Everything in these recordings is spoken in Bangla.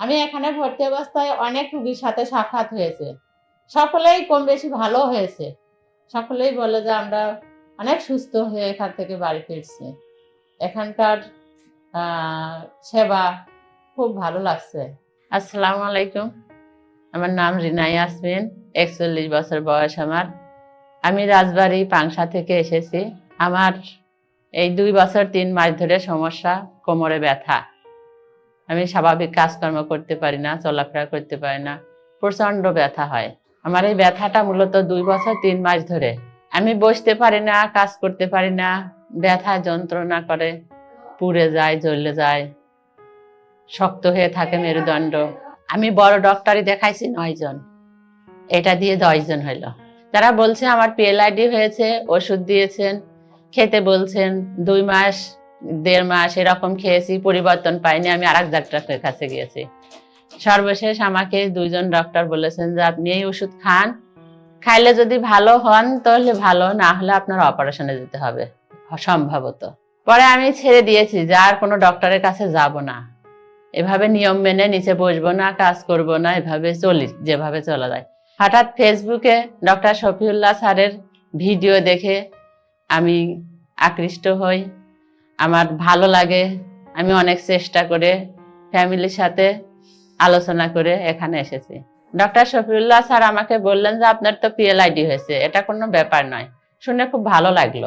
আমি এখানে ভর্তি অবস্থায় অনেক রুগীর সাথে সাক্ষাৎ হয়েছে। সকলেই কম বেশি ভালো হয়েছে। সকলেই বলে যে আমরা অনেক সুস্থ হয়ে এখান থেকে বাড়ি ফিরছি। এখানকার সেবা খুব ভালো লাগছে। আসসালামু আলাইকুম। আমার নাম রিনাই আসমিন একচল্লিশ বছর বয়স আমার। আমি রাজবাড়ি পাংশা থেকে এসেছি। আমার এই দুই বছর তিন মাস ধরে সমস্যা, কোমরে ব্যথা। আমি স্বাভাবিক কাজকর্ম করতে পারি না, চলাফেরা করতে পারি না প্রচণ্ড ব্যথা হয়। আমার এই ব্যথাটা মূলত দুই বছর তিন মাস ধরে। আমি বসতে পারি না, কাজ করতে পারি না, ব্যথা যন্ত্রণা করে, পুড়ে যায়, জ্বলে যায়, শক্ত হয়ে থাকে মেরুদণ্ড। আমি বড় ডক্টরই দেখাইছি নয় জন। এটা দিয়ে দশজন হইল। তারা বলছে আমার পিএলআইডি হয়েছে, ওষুধ দিয়েছেন, খেতে বলছেন, দুই মাস দেড় মাস এরকম খেয়েছি, পরিবর্তন পাইনি, আমি আর এক ডাক্তারের কাছে গিয়েছি। সর্বশেষ আমাকে দুইজন ডক্টর বলেছেন যে, আপনি এই ওষুধ খান, খাইলে যদি ভালো হন তাহলে ভালো, না হলে আপনার অপারেশনে যেতে হবে। সম্ভবত। পরে আমি ছেড়ে দিয়েছি যে, আর কোনো ডক্টরের কাছে যাব না। এভাবে নিয়ম মেনে নিচে বসবো না, কাজ করব না, এভাবে চলি, যেভাবে চলা যায়। হঠাৎ ফেসবুকে ডক্টর শফিউল্লাহ স্যারের ভিডিও দেখে আমি আকৃষ্ট হই। আমার ভালো লাগে। আমি অনেক চেষ্টা করে ফ্যামিলির সাথে আলোচনা করে এখানে এসেছি। ডক্টর শফিউল্লাহ স্যার আমাকে বললেন যে আপনার তো পিএলআইডি হয়েছে। এটা কোনো ব্যাপার নয়। শুনে খুব ভালো লাগল।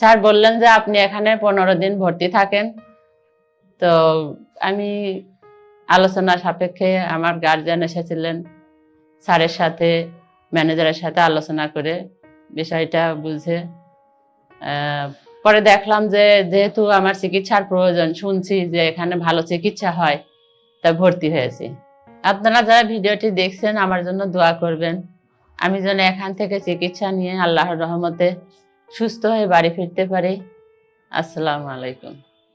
স্যার বললেন যে আপনি এখানে পনেরো দিন ভর্তি থাকেন। তো আমি আলোচনা সাপেক্ষে আমার গার্জিয়ান এসেছিলেন স্যারের সাথে ম্যানেজারের সাথে আলোচনা করে বিষয়টা বুঝে পরে দেখলাম যে যেহেতু আমার চিকিৎসার প্রয়োজন, শুনছি যে এখানে ভালো চিকিৎসা হয় তা ভর্তি হয়েছি। আপনারা যারা ভিডিওটি দেখছেন, আমার জন্য দোয়া করবেন। আমি যেন এখান থেকে চিকিৎসা নিয়ে আল্লাহর রহমতে সুস্থ হয়ে বাড়ি ফিরতে পারি। আসসালামু আলাইকুম।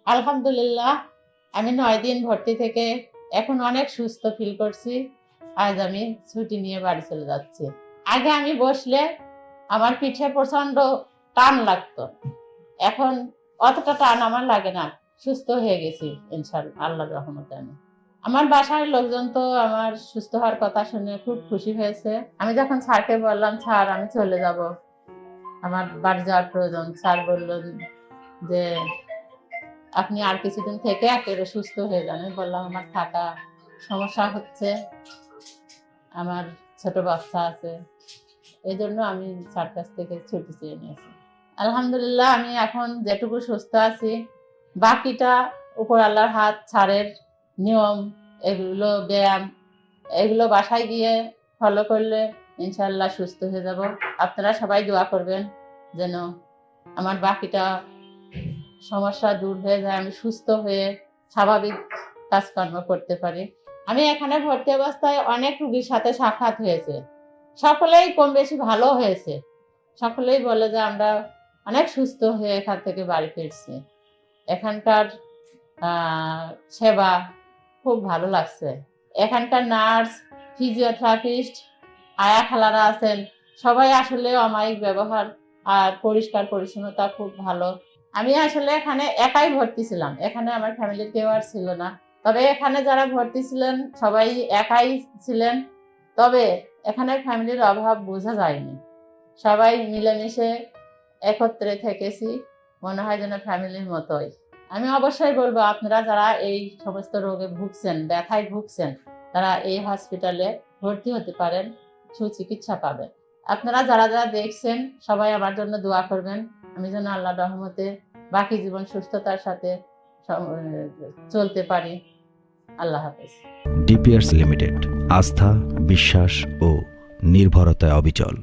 আলহামদুলিল্লাহ, আমি নয় দিন ভর্তি থেকে এখন অনেক সুস্থ ফিল করছি। আজ আমি ছুটি নিয়ে বাড়ি চলে যাচ্ছি। আগে আমি বসলে আমার পিঠে প্রচণ্ড টান লাগতো। এখন অতটা টান আমার লাগে না। সুস্থ হয়ে গেছি ইনশাল্লাহ আল্লাহর রহমতে আমি। আমার বাসার লোকজন তো আমার সুস্থ হওয়ার কথা শুনে খুব খুশি হয়েছে। আমি যখন স্যারকে বললাম, স্যার, আমি চলে যাব। আমার বাড়ি যাওয়ার প্রয়োজন। স্যার বললেন যে, আপনি আর কিছুদিন থেকে একেবারে সুস্থ হয়ে যান। আমি বললাম, আমার থাকা সমস্যা হচ্ছে। আমার ছোট বাচ্চা আছে। এই জন্য আমি স্যার কাছ থেকে ছুটি চেয়ে নিয়েছি। আলহামদুলিল্লাহ, আমি এখন যেটুকু সুস্থ আছি। বাকিটা উপর আল্লাহর হাত, ছাড়ের নিয়ম, এগুলো ব্যায়াম, এগুলো বাসায় গিয়ে ফলো করলে ইনশাল্লাহ সুস্থ হয়ে যাব। আপনারা সবাই দোয়া করবেন যেন আমার বাকিটা সমস্যা দূর হয়ে যায়, আমি সুস্থ হয়ে স্বাভাবিক কাজকর্ম করতে পারি। আমি এখানে ভর্তি অবস্থায় অনেক রুগীর সাথে সাক্ষাৎ হয়েছে। সকলেই কম বেশি ভালো হয়েছে। সকলেই বলে যে আমরা অনেক সুস্থ হয়ে এখান থেকে বাড়ি ফিরছি। এখানকার সেবা খুব ভালো লাগছে। এখানকার নার্স, ফিজিওথেরাপিস্ট আয়া খালারা আছেন। সবাই আসলে অমায়িক ব্যবহার আর পরিষ্কার পরিচ্ছন্নতা খুব ভালো। আমি আসলে এখানে একাই ভর্তি ছিলাম। এখানে আমার ফ্যামিলির কেউ আর ছিল না। তবে এখানে যারা ভর্তি ছিলেন, সবাই একাই ছিলেন। তবে এখানে ফ্যামিলির অভাব বোঝা যায়নি। সবাই মিলেমিশে একত্রে থেকেছি। মনে হয় যেন ফ্যামিলির মতোই। আমি অবশ্যই বলব, আপনারা যারা এই সমস্ত রোগে ভুগছেন, ব্যথায় ভুগছেন, তারা এই হসপিটালে ভর্তি হতে পারেন, সুচিকিৎসা পাবেন। আপনারা যারা যারা দেখছেন, সবাই আমার জন্য দোয়া করবেন। আমি যেন আল্লাহ রহমতে বাকি জীবন সুস্থতার সাথে চলতে পারি। আল্লাহ হাফেজ। ডিপিআরস লিমিটেড, আস্থা, বিশ্বাস ও নির্ভরতায় অবিচল।